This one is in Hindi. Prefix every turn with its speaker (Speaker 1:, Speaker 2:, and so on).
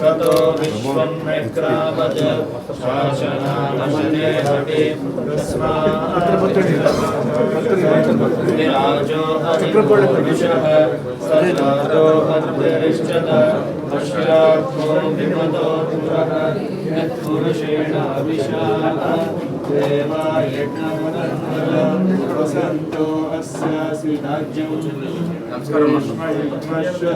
Speaker 1: ततो विश्वं मेत्रावज शासनामशनेहते विराजो अधिपुरुषः सर्वादो अन्तरिष्ठत अश्राभो विमतो पुरः यत्पुरुषेण अभिषाः
Speaker 2: देवायज्ञवसन्तो